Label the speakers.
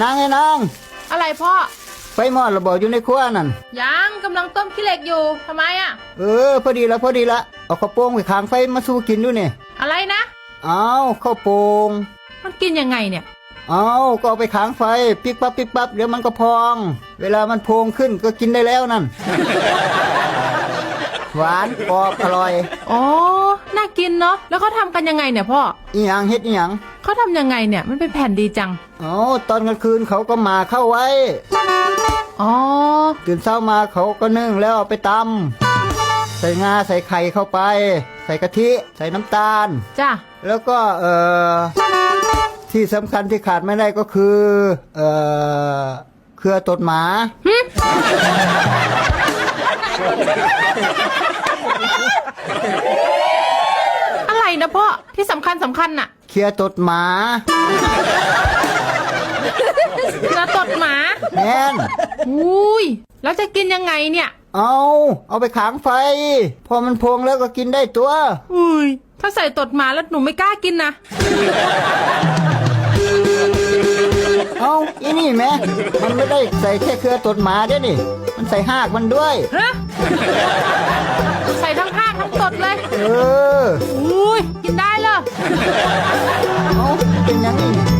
Speaker 1: นางไอ้นาง
Speaker 2: อะไรพ่อ
Speaker 1: ไฟมอดระเบิดอยู่ในครัวนั่น
Speaker 2: ยังกำลังต้มขี้เหล็กอยู่ทำไมอะ
Speaker 1: เออ พอดีละพอดีละเอาข้าวโป่งไปขางไฟมาสู้กินดูนี่
Speaker 2: อะไรนะ
Speaker 1: เอาข้าวโป่ง
Speaker 2: มันกินยังไงเนี่ย
Speaker 1: เอาก็เอาไปขางไฟปิ๊กปั๊บปิ๊กปั๊บเดี๋ยวมันก็พอง เวลามันโพองขึ้นก็กินได้แล้วนั่น หวานกรอบอร่อย
Speaker 2: อ๋อ น่ากินเนาะแล้วเขาทำกันยังไงเนี่ยพ่อ
Speaker 1: อีหยังเฮ็ดอีหยัง
Speaker 2: เขาทำยังไงเนี่ยมันเป็นแผ่นดีจัง
Speaker 1: เอาตอนกลางคืนเขาก็มาเข้าไว้
Speaker 2: อ๋อ
Speaker 1: ตื่นเช้ามาเขาก็นึ่งแล้วเอาไปตำใส่งาใส่ไข่เข้าไป ใส่กะทิ ใส่น้ำตาล
Speaker 2: จ้ะ
Speaker 1: แล้วก็เอ่อที่สำคัญที่ขาดไม่ได้ก็คือ เอ่อเครือตดหมา
Speaker 2: อะไร นะพ่อที่สำคัญสำคัญน่ะ
Speaker 1: เครือตดหมา
Speaker 2: จะตดหมา
Speaker 1: แน่น
Speaker 2: อุ้ยแล้วจะกินยังไงเนี่ย
Speaker 1: เอาเอาไปขางไฟ พอมันพองแล้วก็กินได้ตัว
Speaker 2: อุ้ยถ้าใส่ตดหมาแล้วหนูไม่กล้ากินนะ
Speaker 1: เอาอีนี่แม่มันไม่ได้ใส่แค่เครือตดหมาเด้นี่ มันใส่หากมันด้วย
Speaker 2: ฮะใส่ทั้งภาคทั้งต ดเลย
Speaker 1: เออ
Speaker 2: อุ้ยกินได้เหรอ
Speaker 1: เอาเป็นอยังนี้